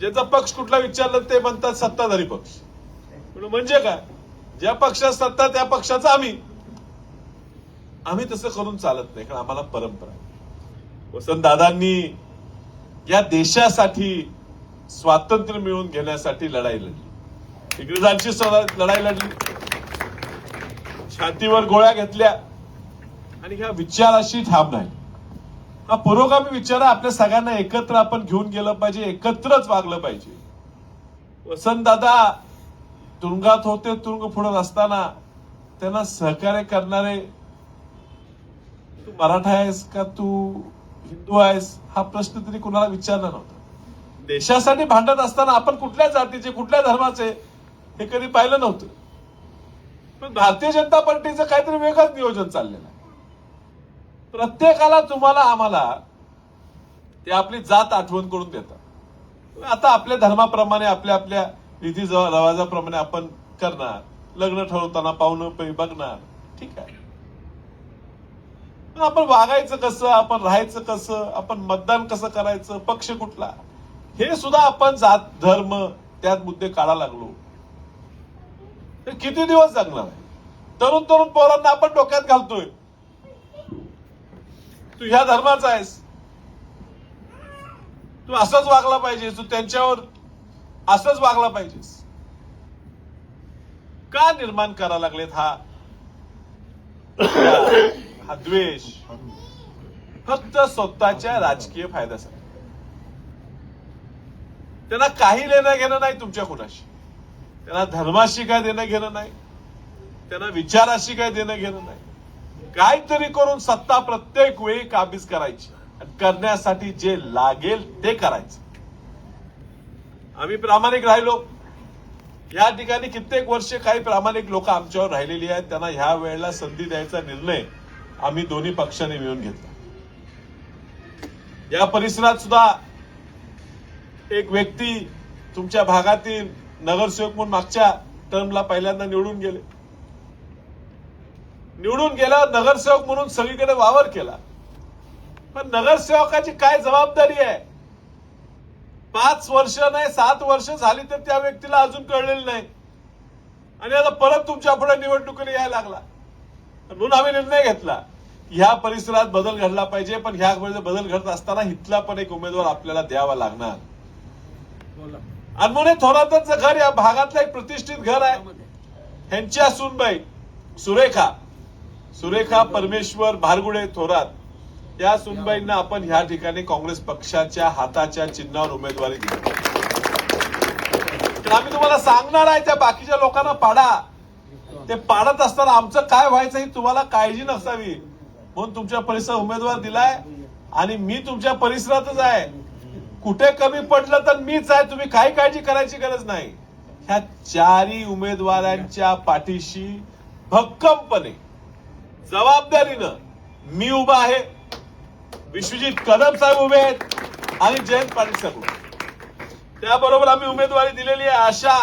ज्याचा पक्ष कुठला विचारलं ते म्हणतात सत्ताधारी पक्ष. म्हणून म्हणजे काय? ज्या पक्षात सत्ता त्या पक्षाचा आम्ही. आम्ही तसं करून चालत नाही कारण आम्हाला परंपरा वसंत दादांनी या देशासाठी स्वातंत्र्य मिळवून घेण्यासाठी लढाई लढली. इंग्रजांची लढाई लढली. छातीवर गोळ्या घेतल्या. आणि ह्या विचाराशी ठाम नाही पुरोगामी विचार आपल्या सगळ्यांना एकत्र आपण घेऊन गेलं पाहिजे एकत्रच वागलं पाहिजे. वसंत दादा तुरुंगात होते तुरुंग फोडत असताना त्यांना सहकार्य करणारे तू मराठा आहेस का तू हिंदू आहेस हा प्रश्न तरी कुणाला विचारला नव्हता. देशासाठी भांडत असताना आपण कुठल्या जातीचे कुठल्या धर्माचे हे कधी पाहिलं नव्हतं. पण भारतीय जनता पार्टीचं काहीतरी वेगळंच नियोजन चाललेलं आहे. प्रत्येकाला तुम्हाला आम्हाला ते आपली जात आठवण करून देतात. आता आपल्या धर्माप्रमाणे आपल्या आपल्या रीती रवाजाप्रमाणे आपण करणार. लग्न ठरवताना पाहुणं पै बघणार. ठीक आहे. पण आपण वागायचं कसं आपण राहायचं कसं आपण मतदान कसं करायचं पक्ष कुठला? हे सुद्धा आपण जात धर्म त्यात मुद्दे काढा लागलो. तर किती दिवस जगणार आहे? तरुण तरुण पोरांना आपण डोक्यात घालतोय. तू ह्या धर्माचा आहेस. तू असंच वागला पाहिजेस तू त्यांच्यावर असंच वागला पाहिजेस. का निर्माण करा लागलेत हा? हा द्वेष. फक्त स्वतःच्या राजकीय फायद्यासाठी. त्यांना काही लेणं घेणं नाही तुमच्या कुणाशी. त्यांना धर्माशी काय देणं घेणं नाही. त्यांना विचाराशी काय देणं घेणं नाही. काहीतरी करून सत्ता प्रत्येक वेळी काबीज करायची. करण्यासाठी जे लागेल ते करायचं. आम्ही प्रामाणिक राहिलो. या ठिकाणी कित्येक वर्षे काही प्रामाणिक लोक आमच्यावर राहिलेली आहेत. त्यांना ह्या वेळेला संधी द्यायचा निर्णय आम्ही दोन्ही पक्षाने मिळून घेतला. या परिसरात सुद्धा एक व्यक्ती तुमच्या भागातील नगरसेवक म्हणून मागच्या टर्मला पहिल्यांदा निवडून गेले. निवडून गेल्यावर नगरसेवक म्हणून सगळीकडे वावर केला. पण नगरसेवकाची काय जबाबदारी आहे? पाच वर्ष नाही सात वर्ष झाली तर त्या व्यक्तीला अजून कळलेलं नाही. आणि आता परत तुमच्यापुढे निवडणुकीला यायला लागला. म्हणून आम्ही निर्णय घेतला ह्या परिसरात बदल घडला पाहिजे पण ह्या बदल घडत असताना इथला पण एक उमेदवार आपल्याला द्यावा लागणार. अनमोने थोरातच घर या भागातलं एक प्रतिष्ठित घर आहे. ह्यांच्या सुनबाई सुरेखा सुरेखा परमेश्वर भारगुडे थोरात या सुनबाईंना आपण ह्या ठिकाणी काँग्रेस पक्षाच्या हाताच्या चिन्हावर उमेदवारी दिली. तर आम्ही तुम्हाला सांगणार आहे त्या बाकीच्या लोकांना पाडा. ते पाडत असताना आमचं काय व्हायचं ही तुम्हाला काळजी नसावी. म्हणून तुमच्या परिसर उमेदवार दिलाय आणि मी तुमच्या परिसरातच आहे. कुठे कमी पडलं तर मीच आहे. तुम्ही काही काळजी करायची गरज नाही. ह्या चारही उमेदवारांच्या पाठीशी भक्कमपणे जबाबदारीनं मी उभा आहे. विश्वजित कदम साहेब उभे आहेत आणि जयंत पाटील साहेब उभे. त्याबरोबर आम्ही उमेदवारी दिलेली आहे आशा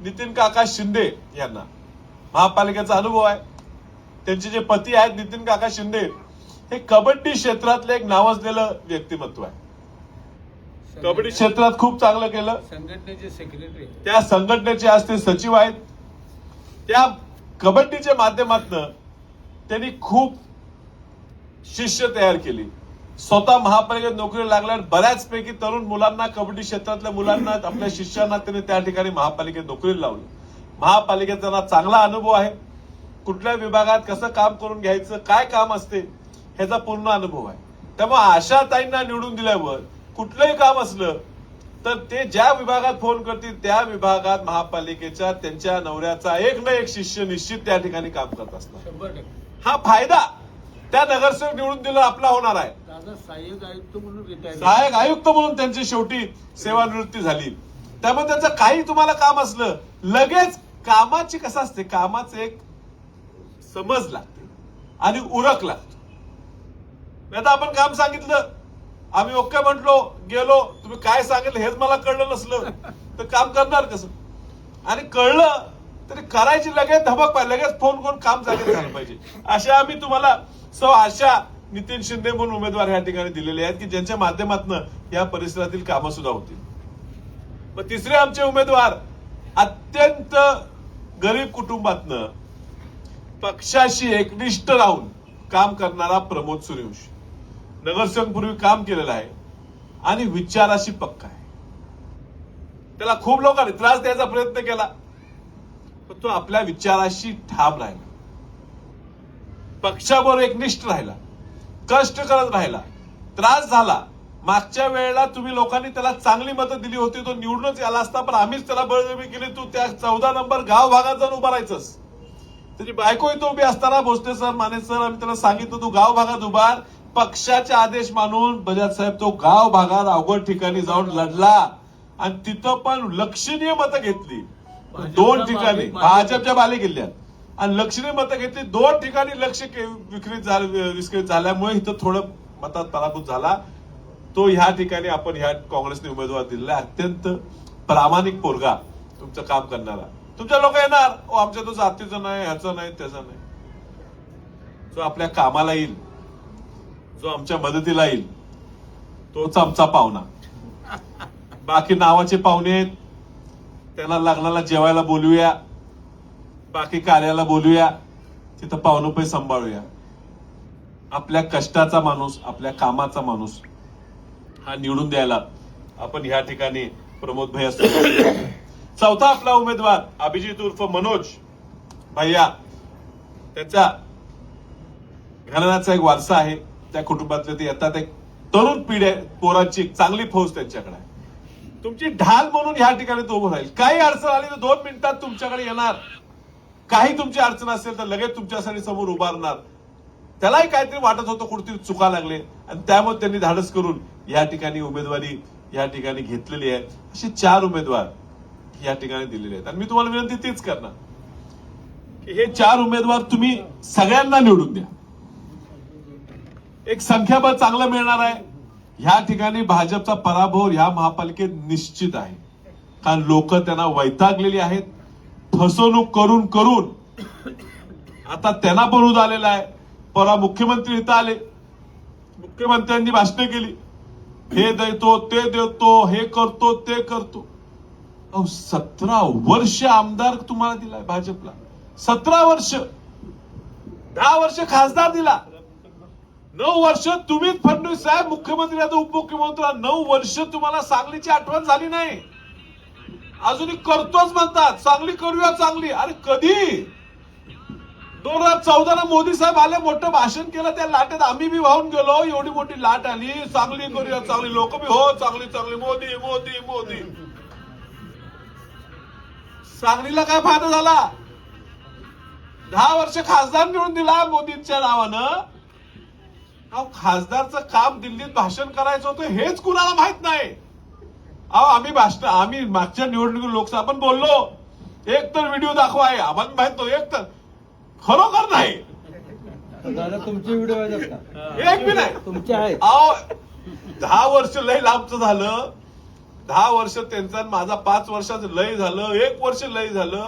नितीन काका शिंदे यांना. महापालिकेचा अनुभव आहे. त्यांचे जे पती आहेत नितीन काका शिंदे हे कबड्डी क्षेत्रातलं एक नावाजलेलं व्यक्तिमत्व आहे. कबड्डी क्षेत्रात खूप चांगलं केलं. संघटनेचे सेक्रेटरी त्या संघटनेचे आज ते सचिव आहेत. त्या कबड्डीच्या माध्यमातून त्यांनी खूप शिष्य तयार केली. स्वतः महापालिकेत नोकरी लागल्यावर बऱ्याचपैकी तरुण मुलांना कबड्डी क्षेत्रातल्या मुलांना आपल्या शिष्यांना त्यांनी त्या ठिकाणी महापालिकेत नोकरी लावली. महापालिकेत त्यांना चांगला अनुभव आहे. कुठल्या विभागात कसं काम करून घ्यायचं काय काम असते ह्याचा पूर्ण अनुभव आहे. त्यामुळे आशा ताईंना निवडून दिल्यावर कुठलंही काम असलं तर ते ज्या विभागात फोन करतील त्या विभागात महापालिकेच्या त्यांच्या नवऱ्याचा एक ना एक शिष्य निश्चित त्या ठिकाणी काम करत असतात शंभर टक्के. हा फायदा त्या नगरसेवक निवडून दिला आपला होणार आहे. दादा सहाय्यक आयुक्त म्हणून रिटायर सहाय्यक आयुक्त म्हणून त्यांची शेवटी सेवानिवृत्ती झाली. त्यामुळे त्यांचं काही तुम्हाला काम असलं लगेच कामाची कसं असते कामाचं एक समज लागते आणि उरक लागतो. नाही तर आपण काम सांगितलं आम्ही ओके म्हटलो गेलो तुम्ही काय सांगितलं हेच मला कळलं नसलं तर काम करणार कसं? आणि कळलं तरी करायची लगेच धबक पाहिजे. लगेच फोन करून काम जागेत झालं पाहिजे. अशा आम्ही तुम्हाला सो आशा नितीन शिंदे म्हणून उमेदवार या ठिकाणी दिलेले आहेत की ज्यांच्या माध्यमातून या परिसरातील कामं सुद्धा होतील. मग तिसरे आमचे उमेदवार अत्यंत गरीब कुटुंबातनं पक्षाशी एकनिष्ठ राहून काम करणारा प्रमोद सूर्यवंशी नगरसेवकपूर्वी काम केलेलं आहे आणि विचाराशी पक्का आहे. त्याला खूप लोकांनी त्रास द्यायचा प्रयत्न केला. पण तो आपल्या विचाराशी ठाम राहिला. पक्षाबरोबर एकनिष्ठ राहिला. कष्ट करत राहिला. त्रास झाला. मागच्या वेळेला तुम्ही लोकांनी त्याला चांगली मदत दिली होती तो निवडूनच आला असता पण आम्हीच त्याला बळजबी केली. तू त्या चौदा नंबर गाव भागात जाऊन उभा राहायचंस. त्याची बायको इथं उभी असताना भोसले सर माने सर आम्ही त्याला सांगितलं तू गाव भागात उभार पक्षाचे आदेश मानून बजाज साहेब तो गाव भागात अवघड ठिकाणी जाऊन लढला. आणि तिथं पण लक्षणीय मतं घेतली. दोन ठिकाणी भाजपच्या बाले किल्ल्यात. आणि लक्षणीय मतं घेतली. दोन ठिकाणी लक्ष के- विक्रीत झालं विस्कळीत झाल्यामुळे इथं थोडं मतात पराभूत झाला. तो ह्या ठिकाणी आपण ह्या काँग्रेसने उमेदवार दिलेला. अत्यंत प्रामाणिक पोरगा तुमचं काम करणारा. तुमच्या लोक येणार. ओ आमच्या तो जातीचं नाही ह्याचं नाही त्याचं नाही. जो आपल्या कामाला येईल जो आमच्या मदतीला येईल तोच आमचा पाहुणा. बाकी नावाचे पाहुणे आहेत. त्यांना लग्नाला जेवायला बोलूया. बाकी कार्याला बोलूया. तिथं पाहुणपै सांभाळूया. आपल्या कष्टाचा माणूस आपल्या कामाचा माणूस हा निवडून द्यायला आपण ह्या ठिकाणी प्रमोद भैया चौथा आपला उमेदवार अभिजित उर्फ मनोज भैया. त्याचा घराण्याचा एक वारसा आहे. त्या कुटुंबातले ते येतात. एक तरुण पिढी आहे, पोरांची एक चांगली फौज त्यांच्याकडे आहे. तुमची ढाल म्हणून ह्या ठिकाणी तो उभं राहील. काही अडचण आली तर दोन मिनिटात तुमच्याकडे येणार. काही तुमची अडचण असेल तर लगेच तुमच्यासाठी समोर उभारणार. त्यालाही काहीतरी वाटत होतं कुठेतरी चुका लागले. आणि त्यामुळे त्यांनी धाडस करून या ठिकाणी उमेदवारी या ठिकाणी घेतलेली आहे. असे चार उमेदवार या ठिकाणी दिलेले आहेत. आणि मी तुम्हाला विनंती तीच करणार. की हे चार उमेदवार तुम्ही सगळ्यांना निवडून द्या. एक संख्याबळ चांगलं मिळणार आहे. ह्या ठिकाणी भाजपचा पराभव ह्या महापालिकेत निश्चित आहे. कारण लोक त्यांना वैतागलेली आहेत. फसवणूक करून करून आता त्यांना बनू झालेला आलेला आहे. परवा मुख्यमंत्री इथं आले. मुख्यमंत्र्यांनी भाषण केली. हे देतो ते देतो हे करतो ते करतो. अहो सतरा वर्ष आमदार तुम्हाला दिलाय भाजपला. सतरा वर्ष. दहा वर्ष खासदार दिला. नऊ वर्ष तुम्हीच फडणवीस साहेब मुख्यमंत्री आता उपमुख्यमंत्री नऊ वर्ष तुम्हाला सांगलीची आठवण झाली नाही. अजूनही करतोच म्हणतात. चांगली करूया चांगली अरे कधी? दोन हजार चौदा ला मोदी साहेब आले मोठं भाषण केलं त्या लाटेत आम्ही बी वाहून गेलो. एवढी मोठी लाट आली. चांगली करूया चांगली लोक बी हो चांगली चांगली मोदी मोदी मोदी. सांगलीला काय फायदा झाला? दहा वर्ष खासदार निवडून दिला मोदींच्या नावानं. अहो खासदारचं काम दिल्लीत भाषण करायचं होतं हेच कुणाला माहीत नाही. अहो आम्ही भाषण आम्ही मागच्या निवडणुकीत लोकसभा आपण बोललो. एक तर व्हिडिओ दाखवा आहे आम्हाला माहीत नव्हतं एक तर खरोखर नाही. तुमचे व्हिडिओ एक बी नाही. तुमचे आहेत. अहो दहा वर्ष लय लांबचं झालं. दहा वर्ष त्यांचा आणि माझा पाच वर्षाचं लय झालं एक वर्ष लय झालं.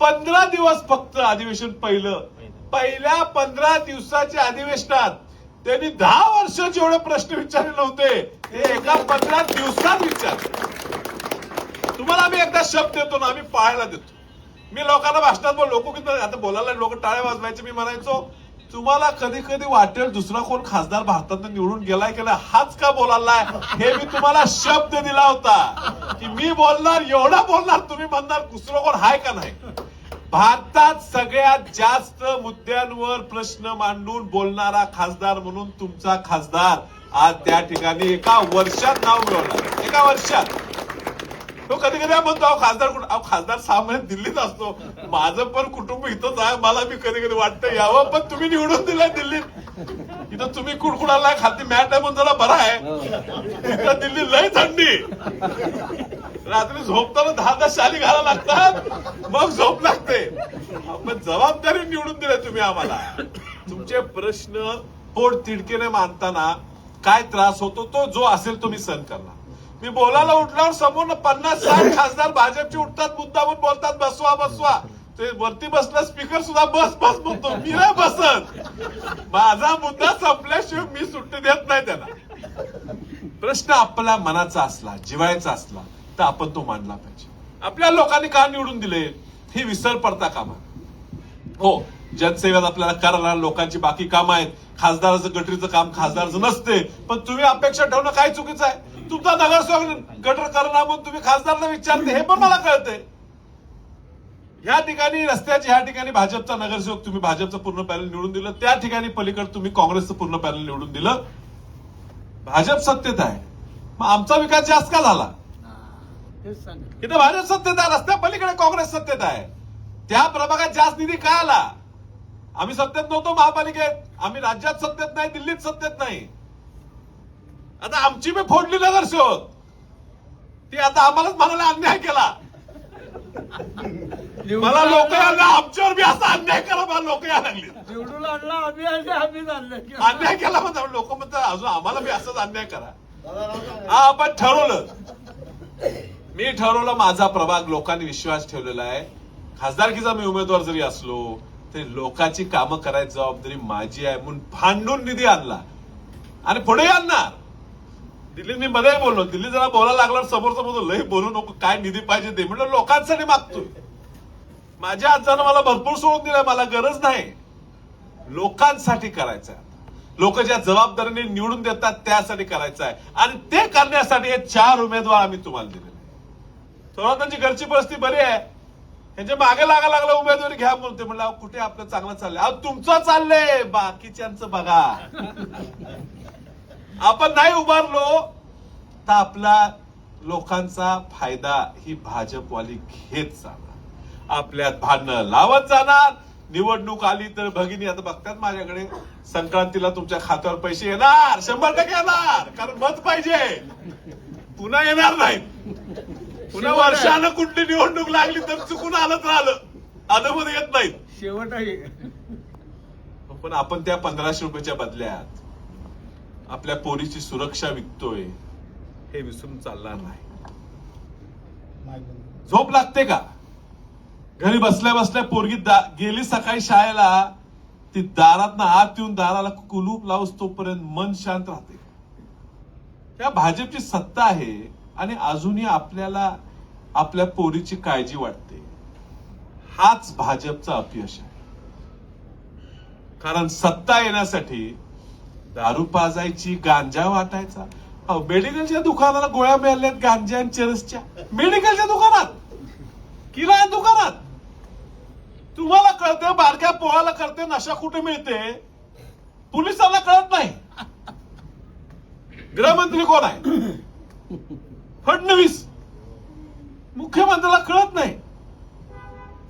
पंधरा दिवस फक्त अधिवेशन पहिलं. पहिल्या पंधरा दिवसाच्या अधिवेशनात त्यांनी दहा वर्ष जेवढे प्रश्न विचारले नव्हते. ते एका पंधरा दिवसात विचार तुम्हाला आम्ही एकदा शब्द देतो ना आम्ही पाहायला देतो. मी लोकांना भाषणात बोल लोक किती आता बोलायला लोक टाळ्या वाजवायचे मी म्हणायचो तुम्हाला कधी कधी वाटेल दुसरा कोण खासदार भारतात निवडून गेलाय गेलाय हाच का बोलायलाय? हे मी तुम्हाला शब्द दिला होता. की मी बोलणार एवढा बोलणार तुम्ही म्हणणार दुसरं कोण हाय का नाही? भारतात सगळ्यात जास्त मुद्द्यांवर प्रश्न मांडून बोलणारा खासदार म्हणून तुमचा खासदार आज त्या ठिकाणी एका वर्षात नाव मिळवणार एका वर्षात. तो कधी कधी म्हणतो अहो खासदार कुठं? अहो खासदार सहा महिने दिल्लीत असतो. माझं पण कुटुंब इथंच आहे मला मी कधी कधी वाटतं यावं पण तुम्ही निवडून दिलाय दिल्लीत. इथं तुम्ही कुडकुडाला खाती मॅट आहे म्हणून जरा बरा आहे. इथं दिल्ली लय थंडी. रात्री झोपताना दहा दहा शाली घाला लागतात. मग झोप लागते. पण जबाबदारी निवडून दिले तुम्ही आम्हाला. तुमचे प्रश्न पोट तिडकीने मानताना काय त्रास होतो तो जो असेल तुम्ही सहन करणार. मी बोलायला उठल्यावर समोर पन्नास साठ खासदार भाजपचे उठतात मुद्दामून बोलतात बसवा बसवा. ते वरती बसला स्पीकर सुद्धा बस बस म्हणतो. मी नाही बसत. माझा मुद्दा संपल्याशिवाय मी सुट्टी देत नाही त्यांना. प्रश्न आपल्या मनाचा असला जिवायचा असला तर आपण तो मांडला पाहिजे. आपल्या लोकांनी का निवडून दिले? हे विसर पडता कामा. हो जनसेवेत आपल्याला करायला लोकांची बाकी कामं आहेत. खासदाराचं गटरीचं काम खासदाराचं नसते. पण तुम्ही अपेक्षा ठेवणं काय चुकीचं आहे? तुमचा नगरसेवक गटर करणार म्हणून तुम्ही खासदारांना विचारते हे पण मला कळतंय. या ठिकाणी रस्त्याच्या ह्या ठिकाणी भाजपचा नगरसेवक तुम्ही भाजपचं पूर्ण पॅनल निवडून दिलं. त्या ठिकाणी पलीकडे तुम्ही काँग्रेसचं पूर्ण पॅनल निवडून दिलं. भाजप सत्तेत आहे. मग आमचा विकास जास्त का झाला? इथं भाजप सत्तेत आहे रस्त्या पलीकडे काँग्रेस सत्तेत आहे. त्या प्रभागात जास्त निधी का आला? आम्ही सत्तेत नव्हतो महापालिकेत. आम्ही राज्यात सत्तेत नाही दिल्लीत सत्तेत नाही. आता आमची मी फोडली नगरसेवक. ती आता आम्हालाच म्हणाला अन्याय केला. मला लोक आमच्यावर बी असा अन्याय करा मला लोक यायला लागली. निवडून आणला आम्ही आणि आम्हीच आणलं अन्याय केला म्हणतात लोक म्हणतात अजून आम्हाला बी असंच अन्याय करा. हा आपण ठरवलं. मी ठरवलं माझा प्रभाग लोकांनी विश्वास ठेवलेला आहे. खासदारकीचा मी उमेदवार जरी असलो तरी लोकांची कामं करायची जबाबदारी माझी आहे म्हणून भांडून निधी आणला. आणि पुढे आणणार. दिल्लीत मी मध्ये बोललो दिल्ली जरा बोलायला लागला समोर समोर लई बोलू नको काय निधी पाहिजे ते. म्हणलं लोकांसाठी मागतोय. माझ्या आजानं मला भरपूर सोडून दिलाय मला गरज नाही. लोकांसाठी करायचं लोक ज्या जबाबदारीने निवडून देतात त्यासाठी करायचं आहे आणि ते करण्यासाठी हे चार उमेदवार आम्ही तुम्हाला दिले थोडा त्यांची घरची परिस्थिती बरी आहे. त्यांच्या मागे लागा लागला उमेदवारी घ्या म्हणून. ते म्हणलं कुठे आपलं चांगलं चाललंय? अहो तुमचं चाललंय बाकीच्यांचं बघा. आपण नाही उभारलो तर आपला लोकांचा फायदा ही भाजपवाली घेत जाणार. आपल्यात भांडणं लावत जाणार. निवडणूक आली तर भगिनी आता बघतात माझ्याकडे संक्रांतीला तुमच्या खात्यावर पैसे येणार. शंभर टक्के येणार कारण मत पाहिजे. पुन्हा येणार नाही पुन्हा वर्षानं कुठली निवडणूक लागली तर चुकून आलंच राहिलं. अदमध्ये येत नाहीत. शेवट आहे पण आपण त्या पंधराशे रुपयाच्या बदल्यात आपल्या पोरीची सुरक्षा विकतोय. हे विसरून चालणार नाही. झोप लागते का? घरी बसल्या बसल्या पोरगी गेली सकाळी शाळेला. ती दारात आत येऊन दाराला कुलूप लावूस तोपर्यंत मन शांत राहते. या भाजपची सत्ता आहे. आणि अजूनही आपल्याला आपल्या पोरीची काळजी वाटते. हाच भाजपचा अपयश आहे. कारण सत्ता येण्यासाठी दारू पाजायची गांजा वाटायचा. मेडिकलच्या दुकानाला गोळ्या मिळाल्यात गांजा आणि चरसच्या. मेडिकलच्या दुकानात. किराणा दुकानात. तुम्हाला कळतं बारक्या पोळाला कळते नशा कुठे मिळते? पोलिसांना कळत नाही. गृहमंत्री कोण आहे? फडणवीस. मुख्यमंत्र्याला कळत नाही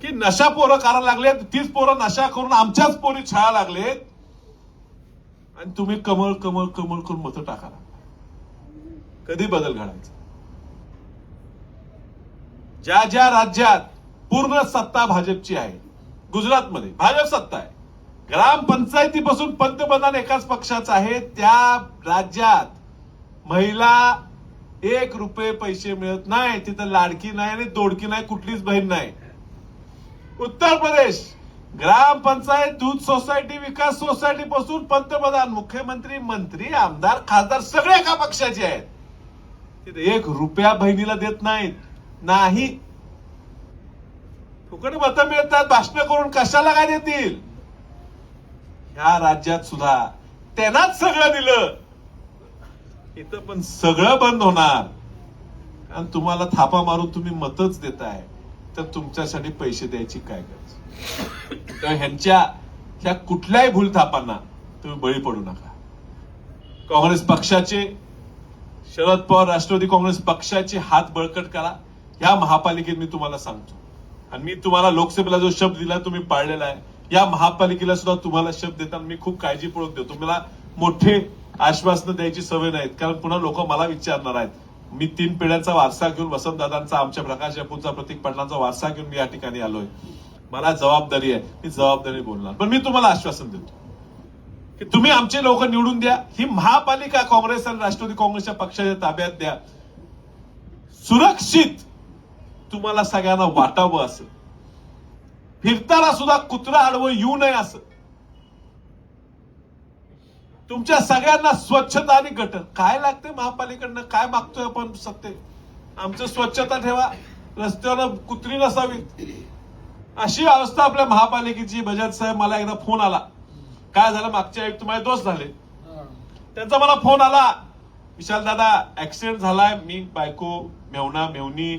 की नशा पोरं करायला लागलेत तीच पोरं नशा करून आमच्याच पोरी छाया लागलेत. आणि तुम्ही कमळ कमळ कमळ करून मत टाका कधी बदल घडायचा? ज्या ज्या राज्यात पूर्ण सत्ता भाजपची आहे गुजरातमध्ये भाजप सत्ता आहे ग्रामपंचायतीपासून पंतप्रधान एकाच पक्षाचा आहे त्या राज्यात महिला एक रुपये पैसे मिळत नाही तिथं लाडकी नाही आणि दोडकी नाही कुठलीच बहीण नाही. उत्तर प्रदेश ग्रामपंचायत दूध सोसायटी विकास सोसायटी पासून पंतप्रधान मुख्यमंत्री मंत्री आमदार खासदार सगळे एका पक्षाचे आहेत. तिथे एक रुपया बहिणीला देत नाहीत. नाही. फुकट मतं मिळतात भाषण करून कशाला काय देतील? ह्या राज्यात सुद्धा त्यांनाच सगळं दिलं. इथं पण सगळं बंद होणार. आणि तुम्हाला थापा मारून तुम्ही मतच देताय. तर तुमच्यासाठी पैसे द्यायची काय गरज? तर ह्यांच्या ह्या कुठल्याही भूलथापांना तुम्ही बळी पडू नका. काँग्रेस पक्षाचे शरद पवार राष्ट्रवादी काँग्रेस पक्षाचे हात बळकट करा. या महापालिकेत मी तुम्हाला सांगतो. आणि मी तुम्हाला लोकसभेला जो शब्द दिला तुम्ही पाळलेला आहे. या महापालिकेला सुद्धा तुम्हाला शब्द देताना मी खूप काळजीपूर्वक देतो. मला मोठे आश्वासनं द्यायची सवय नाहीत. कारण पुन्हा लोक मला विचारणार आहेत. मी तीन पिढ्यांचा वारसा घेऊन वसंतदादांचा आमच्या प्रकाश जपूंचा प्रतीक पाटलांचा वारसा घेऊन मी या ठिकाणी आलोय. मला जबाबदारी आहे. मी जबाबदारी बोलणार. पण मी तुम्हाला आश्वासन देतो. की तुम्ही आमचे लोक निवडून द्या. ही महापालिका काँग्रेस आणि राष्ट्रवादी काँग्रेसच्या पक्षाच्या ताब्यात द्या. सुरक्षित तुम्हाला सगळ्यांना वाटावं असं. फिरताना सुद्धा कुत्रा आडवं येऊ नये असं. तुमच्या सगळ्यांना स्वच्छता आणि गटर काय लागते महापालिकेकडनं? काय मागतोय आपण सत्ते? आमचं स्वच्छता ठेवा. रस्त्यावर कुत्री नसावी. अशी अवस्था आपल्या महापालिकेची. बजाज साहेब मला एकदा फोन आला. काय झालं? मागच्या एक तुम्हाला दोस्त झाले. त्यांचा मला फोन आला. विशाल दादा ऍक्सिडेंट झालाय. मी बायको मेवना मेवनी.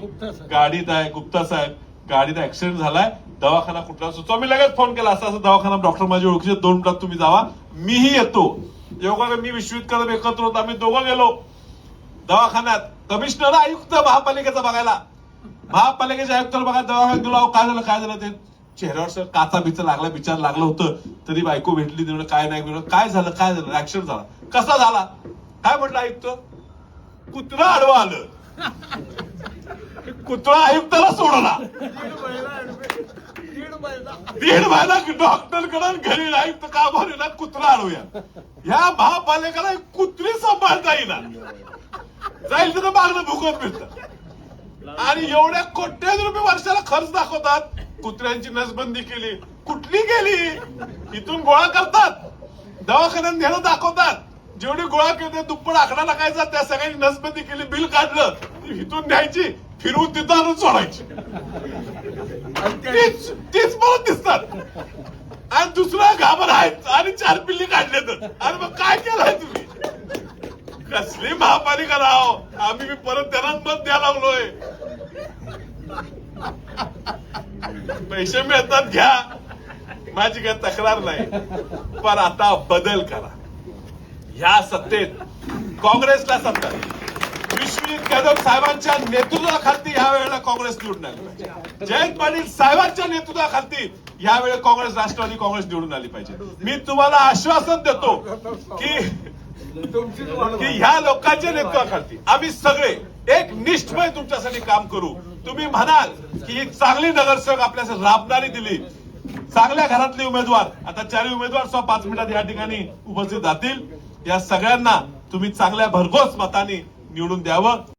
गाडीत आहे गुप्ता साहेब. गाडीत ऍक्सिडेंट झालाय. दवाखाना कुठला सुचवा मी लगेच फोन केला. असं असं दवाखाना डॉक्टर माझ्या ओळखीचे. दोन मिनिटात तुम्ही जावा. मीही येतो. योगा मी विश्वित कदम एकत्र होतो आम्ही दोघं गेलो. दवाखान्यात. कमिशनर आयुक्त महापालिकेचा बघायला. महापालिकेच्या आयुक्ताला बघा दवाखान्यात गेलो काय झालं काय झालं ते. चेहऱ्यावर सर काचा बिचा लागला बिचार लागलं होतं. तरी बायको भेटली तिकडे काय नाही म्हणलं काय झालं काय झालं ऍक्सिडेंट झाला. कसा झाला? काय म्हटलं आयुक्त? कुत्रा आडवा आलं. कुत्रा आयुक्ताला सोडला. दीड महिना दीड महिना दीड तर डॉक्टरकडे घरी ना कुत्रा आणूया ह्या महापालिकेला कुत्री सांभाळता येईना जाईल तिथं मागणं भूकंप मिळत. आणि एवढ्या कोट्याधी रुपये वर्षाला खर्च दाखवतात. कुत्र्यांची नसबंदी केली. कुठली गेली इथून गोळा करतात. दवाखान्यात नेणं दाखवतात. जेवढी गोळा केली दुप्पट आकडा टाकायचा त्या सगळ्यांनी नसबंदी केली बिल काढलं. इथून न्यायची फिरून तिथं आणून सोडायची. तीच तेच मला दिसतात. आणि दुसरा घाबर आहेत आणि चार पिल्ली काढले तर. आणि मग काय केलंय तुम्ही? कसली महापालिका राव? आम्ही मी परत त्यांनाच मत द्यायला लागलोय. पैसे मिळतात घ्या. माझी काय तक्रार नाही. पण आता बदल करा. ह्या सत्तेत काँग्रेसला सत्ता. विश्वजित कदम साहेबांच्या नेतृत्वाखाली ह्या वेळेला काँग्रेस निवडून आली पाहिजे. जयंत पाटील साहेबांच्या नेतृत्वाखाली यावेळी काँग्रेस राष्ट्रवादी काँग्रेस निवडून आली पाहिजे. मी तुम्हाला आश्वासन देतो की की ह्या लोकांच्या नेतृत्वाखाली आम्ही सगळे एक निष्ठमय तुमच्यासाठी काम करू. तुम्ही म्हणाल की ही चांगली नगरसेवक आपल्यासाठी राबणारी दिली. चांगल्या घरातले उमेदवार आता चारही उमेदवार सुद्धा पाच मिनिटात या ठिकाणी उपस्थित राहतील. या सगळ्यांना तुम्ही चांगल्या भरघोस मताने निवडून द्यावं.